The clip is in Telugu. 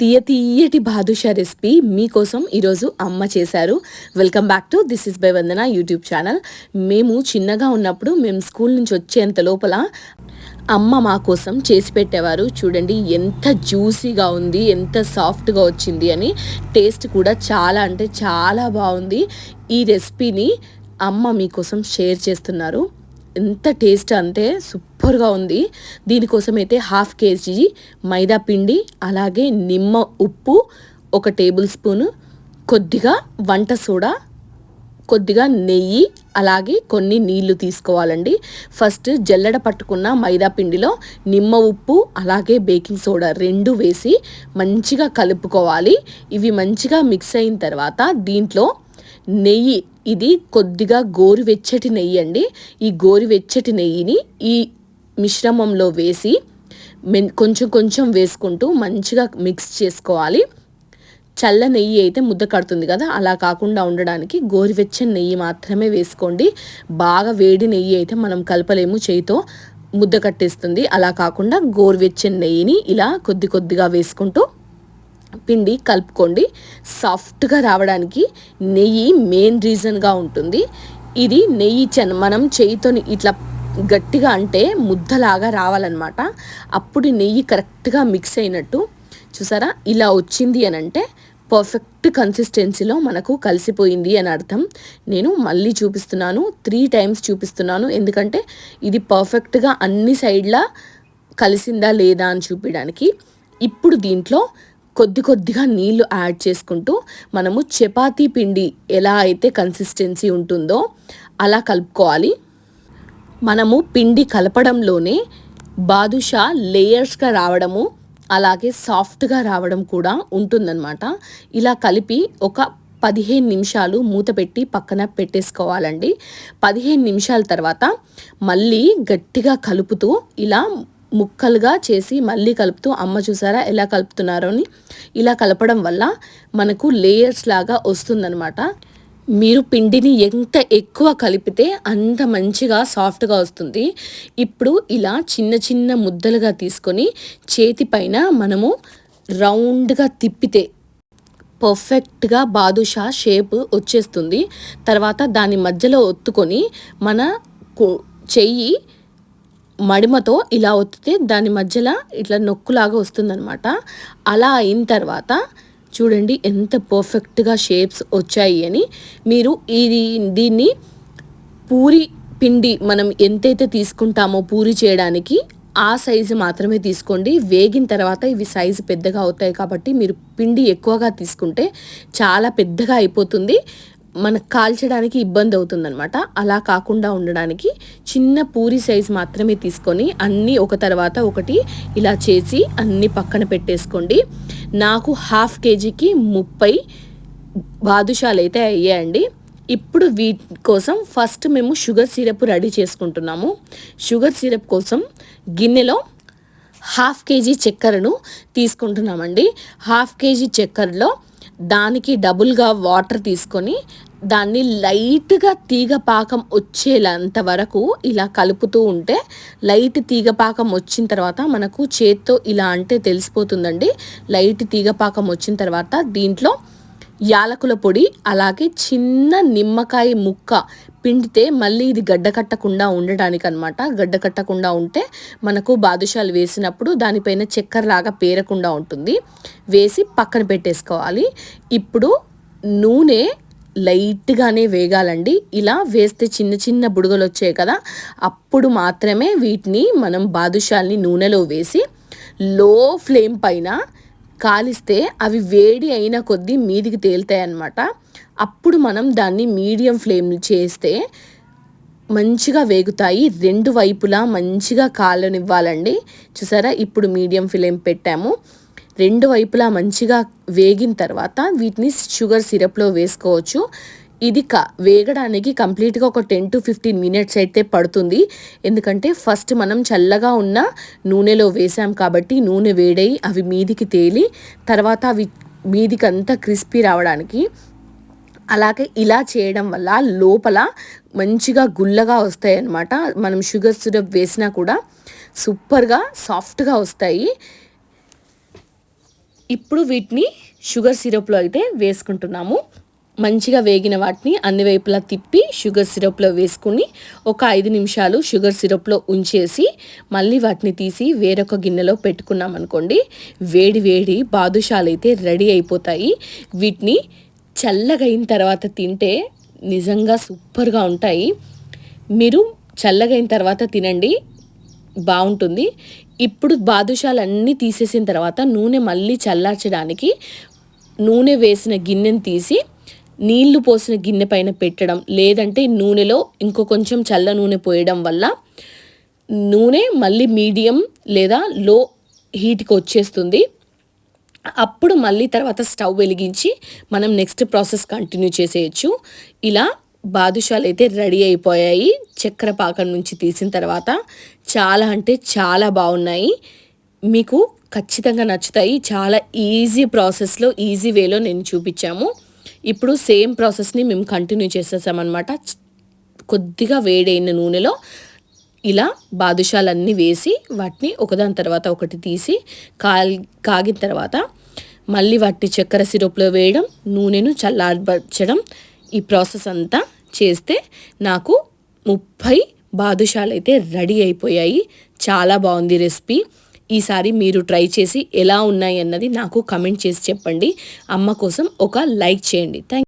తీయ తీయటి బాదుషా రెసిపీ మీకోసం ఈరోజు అమ్మ చేశారు. Welcome back to this is by Vandana YouTube channel మేము చిన్నగా ఉన్నప్పుడు మేము స్కూల్ నుంచి వచ్చేంత లోపల అమ్మ మా కోసం చేసి పెట్టేవారు. చూడండి ఎంత జ్యూసీగా ఉంది ఎంత సాఫ్ట్గా వచ్చింది అని టేస్ట్ కూడా చాలా అంటే చాలా బాగుంది. ఈ రెసిపీని అమ్మ మీకోసం షేర్ చేస్తున్నారు. ఎంత టేస్ట్ అంటే సూపర్గా ఉంది. దీనికోసం అయితే హాఫ్ కేజీ మైదా పిండి అలాగే నిమ్మ ఉప్పు ఒక టేబుల్ స్పూను కొద్దిగా వంట సోడా కొద్దిగా నెయ్యి అలాగే కొన్ని నీళ్ళు తీసుకోవాలండి. ఫస్ట్ జల్లెడ పట్టుకున్న మైదా పిండిలో నిమ్మ ఉప్పు అలాగే బేకింగ్ సోడా రెండు వేసి మంచిగా కలుపుకోవాలి. ఇవి మంచిగా మిక్స్ అయిన తర్వాత దీంట్లో నెయ్యి ఇది కొద్దిగా గోరువెచ్చటి నెయ్యి అండి. ఈ గోరువెచ్చటి నెయ్యిని ఈ మిశ్రమంలో వేసి కొంచెం కొంచెం వేసుకుంటూ మంచిగా మిక్స్ చేసుకోవాలి. చల్ల నెయ్యి అయితే ముద్ద కడుతుంది కదా అలా కాకుండా ఉండడానికి గోరువెచ్చని నెయ్యి మాత్రమే వేసుకోండి. బాగా వేడి నెయ్యి అయితే మనం కలపలేము చేయితో ముద్ద కట్టేస్తుంది. అలా కాకుండా గోరువెచ్చని నెయ్యిని ఇలా కొద్ది కొద్దిగా వేసుకుంటూ పిండి కలుపుకోండి. సాఫ్ట్గా రావడానికి నెయ్యి మెయిన్ రీజన్గా ఉంటుంది. ఇది నెయ్యి చెన్ మనం చేయితోని ఇట్లా గట్టిగా అంటే ముద్దలాగా రావాలన్నమాట. అప్పుడు నెయ్యి కరెక్ట్గా మిక్స్ అయినట్టు చూసారా? ఇలా వచ్చింది అని అంటే పర్ఫెక్ట్ కన్సిస్టెన్సీలో మనకు కలిసిపోయింది అని అర్థం. నేను మళ్ళీ చూపిస్తున్నాను త్రీ టైమ్స్ చూపిస్తున్నాను. ఎందుకంటే ఇది పర్ఫెక్ట్గా అన్ని సైడ్లా కలిసిందా లేదా అని చూపించడానికి. ఇప్పుడు దీంట్లో కొద్ది కొద్దిగా నీళ్ళు యాడ్ చేసుకుంటూ మనము చపాతీ పిండి ఎలా అయితే కన్సిస్టెన్సీ ఉంటుందో అలా కలుపుకోవాలి. మనము పిండి కలపడంలోనే బాదుషా లేయర్స్గా రావడము అలాగే సాఫ్ట్గా రావడం కూడా ఉంటుందన్నమాట. ఇలా కలిపి ఒక పదిహేను నిమిషాలు మూత పెట్టి పక్కన పెట్టేసుకోవాలండి. పదిహేను నిమిషాల తర్వాత మళ్ళీ గట్టిగా కలుపుతూ ఇలా ముక్కలుగా చేసి మళ్ళీ కలుపుతూ అమ్మ చూసారా ఎలా కలుపుతున్నారో అని ఇలా కలపడం వల్ల మనకు లేయర్స్ లాగా వస్తుందనమాట మీరు పిండిని ఎంత ఎక్కువ కలిపితే అంత మంచిగా సాఫ్ట్గా వస్తుంది. ఇప్పుడు ఇలా చిన్న చిన్న ముద్దలుగా తీసుకొని చేతి పైన మనము రౌండ్గా తిప్పితే పర్ఫెక్ట్గా బాదుషా షేప్ వచ్చేస్తుంది. తర్వాత దాని మధ్యలో ఒత్తుకొని మన చెయ్యి మడిమతో ఇలా ఒత్తితే దాని మధ్యలో ఇట్లా నొక్కులాగా వస్తుందనమాట అలా అయిన తర్వాత చూడండి ఎంత పర్ఫెక్ట్గా షేప్స్ వచ్చాయి అని. మీరు ఇది దీన్ని పూరి పిండి మనం ఎంతైతే తీసుకుంటామో పూరి చేయడానికి ఆ సైజు మాత్రమే తీసుకోండి. వేగిన తర్వాత ఇవి సైజు పెద్దగా అవుతాయి కాబట్టి మీరు పిండి ఎక్కువగా తీసుకుంటే చాలా పెద్దగా అయిపోతుంది. మనకు కాల్చడానికి ఇబ్బంది అవుతుందనమాట అలా కాకుండా ఉండడానికి చిన్న పూరి సైజ్ మాత్రమే తీసుకొని అన్నీ ఒక తర్వాత ఒకటి ఇలా చేసి అన్నీ పక్కన పెట్టేసుకోండి. నాకు హాఫ్ కేజీకి ముప్పై బాదుషాలు అయితే అయ్యాయండి. ఇప్పుడు వీటి కోసం ఫస్ట్ మేము షుగర్ సిరప్ రెడీ చేసుకుంటున్నాము. షుగర్ సిరప్ కోసం గిన్నెలో హాఫ్ కేజీ చక్కెరను తీసుకుంటున్నామండి. హాఫ్ కేజీ చక్కెరలో దానికి డబుల్గా వాటర్ తీసుకొని దాన్ని లైట్గా తీగ పాకం వచ్చేంత వరకు ఇలా కలుపుతూ ఉంటే లైట్ తీగ పాకం వచ్చిన తర్వాత మనకు చేత్తో ఇలా అంటే తెలిసిపోతుందండి. లైట్ తీగ పాకం వచ్చిన తర్వాత దీంట్లో యాలకుల పొడి అలాగే చిన్న నిమ్మకాయ ముక్క పిండితే మళ్ళీ ఇది గడ్డ కట్టకుండా ఉండడానికి అనమాట గడ్డ కట్టకుండా ఉంటే మనకు బాదుషాలు వేసినప్పుడు దానిపైన చక్కెరలాగా పేరకుండా ఉంటుంది. వేసి పక్కన పెట్టేసుకోవాలి. ఇప్పుడు నూనె లైట్గానే వేగాలండి. ఇలా వేస్తే చిన్న చిన్న బుడగలు వచ్చాయి కదా అప్పుడు మాత్రమే వీటిని మనం బాదుషాల్ని నూనెలో వేసి లో ఫ్లేమ్ పైన కాలిస్తే అవి వేడి అయిన కొద్దీ మీదికి తేలుతాయి అన్నమాట అప్పుడు మనం దాన్ని మీడియం ఫ్లేమ్ చేస్తే మంచిగా వేగుతాయి. రెండు వైపులా మంచిగా కాలనివ్వాలండి. చూసారా? ఇప్పుడు మీడియం ఫ్లేమ్ పెట్టాము. రెండు వైపులా మంచిగా వేగిన తర్వాత వీటిని షుగర్ సిరప్లో వేసుకోవచ్చు. ఇది క వేగడానికి కంప్లీట్గా ఒక టెన్ టు ఫిఫ్టీన్ మినిట్స్ అయితే పడుతుంది. ఎందుకంటే ఫస్ట్ మనం చల్లగా ఉన్న నూనెలో వేసాం కాబట్టి నూనె వేడై అవి మీదికి తేలి తర్వాత అవి మీదికి అంతా క్రిస్పీ రావడానికి అలాగే ఇలా చేయడం వల్ల లోపల మంచిగా గుల్లగా వస్తాయి అన్నమాట మనం షుగర్ సిరప్ వేసినా కూడా సూపర్గా సాఫ్ట్గా వస్తాయి. ఇప్పుడు వీటిని షుగర్ సిరప్లో అయితే వేసుకుంటున్నాము. మంచిగా వేగిన వాటిని అన్ని వైపులా తిప్పి షుగర్ సిరప్లో వేసుకుని ఒక ఐదు నిమిషాలు షుగర్ సిరప్లో ఉంచేసి మళ్ళీ వాటిని తీసి వేరొక గిన్నెలో పెట్టుకున్నాం అనుకోండి వేడి వేడి బాదుషాలు అయితే రెడీ అయిపోతాయి. వీటిని చల్లగైన తర్వాత తింటే నిజంగా సూపర్గా ఉంటాయి. మీరు చల్లగైన తర్వాత తినండి. బాగుంటుంది. ఇప్పుడు బాదుషాలు అన్నీ తీసేసిన తర్వాత నూనె మళ్ళీ చల్లార్చడానికి నూనె వేసిన గిన్నెను తీసి నీళ్ళు పోసిన గిన్నె పైన పెట్టడం లేదంటే నూనెలో ఇంకో కొంచెం చల్ల నూనె పోయడం వల్ల నూనె మళ్ళీ మీడియం లేదా లో హీట్కి వచ్చేస్తుంది. అప్పుడు మళ్ళీ తర్వాత స్టవ్ వెలిగించి మనం నెక్స్ట్ ప్రాసెస్ కంటిన్యూ చేసేయచ్చు. ఇలా బాదుషాలు అయితే రెడీ అయిపోయాయి. చక్కెర పాకం నుంచి తీసిన తర్వాత చాలా అంటే చాలా బాగున్నాయి. మీకు ఖచ్చితంగా నచ్చుతాయి. చాలా ఈజీ ప్రాసెస్లో ఈజీ వేలో నేను చూపించాము. ఇప్పుడు సేమ్ ప్రాసెస్ని మేము కంటిన్యూ చేసేసామన్నమాట. కొద్దిగా వేడైన నూనెలో ఇలా బాదుషాలన్నీ వేసి వాటిని ఒకదాని తర్వాత ఒకటి తీసి కాల్ కాగిన తర్వాత మళ్ళీ వాటిని చక్కెర సిరప్లో వేయడం నూనెను చల్లార్చడం ఈ ప్రాసెస్ అంతా చేస్తే నాకు ముప్పై బాదుషాలు అయితే రెడీ అయిపోయాయి. చాలా బాగుంది రెసిపీ. ఈసారి మీరు ట్రై చేసి ఎలా ఉన్నాయి అన్నది నాకు కమెంట్ చేసి చెప్పండి. అమ్మ కోసం ఒక లైక్ చేయండి. థ్యాంక్